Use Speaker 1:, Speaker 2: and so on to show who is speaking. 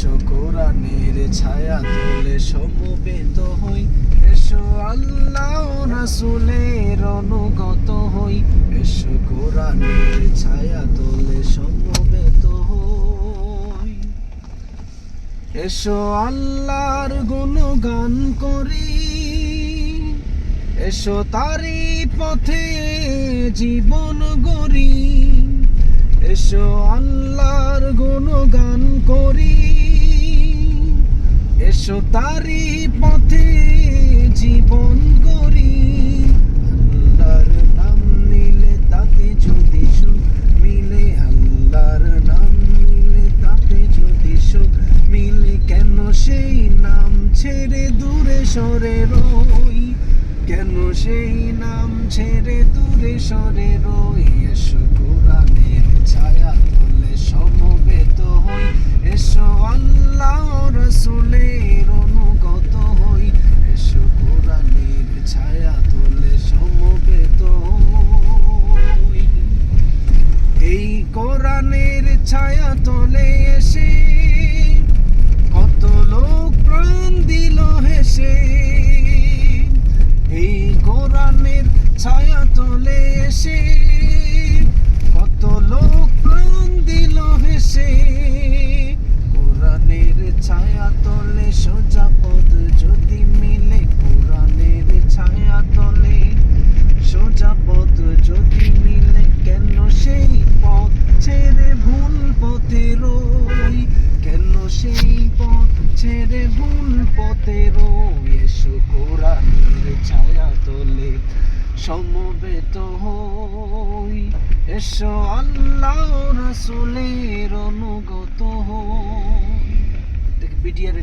Speaker 1: এসো কোরআনের ছায়া তোলে সমবেত হই। এসো আল্লাহ রাসূলের অনুগত হই। এসো কোরআনের ছায়া তোলে সমবেত হই। এসো আল্লাহর গুণগান করি। এসো তারি পথে জীবন গড়ি। এসো আল্লাহর গুণগান করি। এসো তারি পথে জীবন গড়ি। আল্লাহর নাম নিলে তাতে যদি সুখ মিলে, আল্লাহর নাম নিলে তাতে যদি সুখ মিলে। কেন সেই নাম ছেড়ে দূরে সরে রই? কেন সেই নাম ছেড়ে দূরে সরে রই? এসো কোরআনের ছায়া তোলে এসে কত লোক প্রাণ দিল হেসে। এই কোরআনের ছায়া তোলে এসে কত লোক প্রাণ দিল হেসে। কোরআনের ছায়া তোলে সোজা ছেড়ে ভুল পথেরও এসো কোরআনের ছায়া তোলে। সমবেত হই, এসো আল্লাহ রাসুলের অনুগত হই। বিটিআর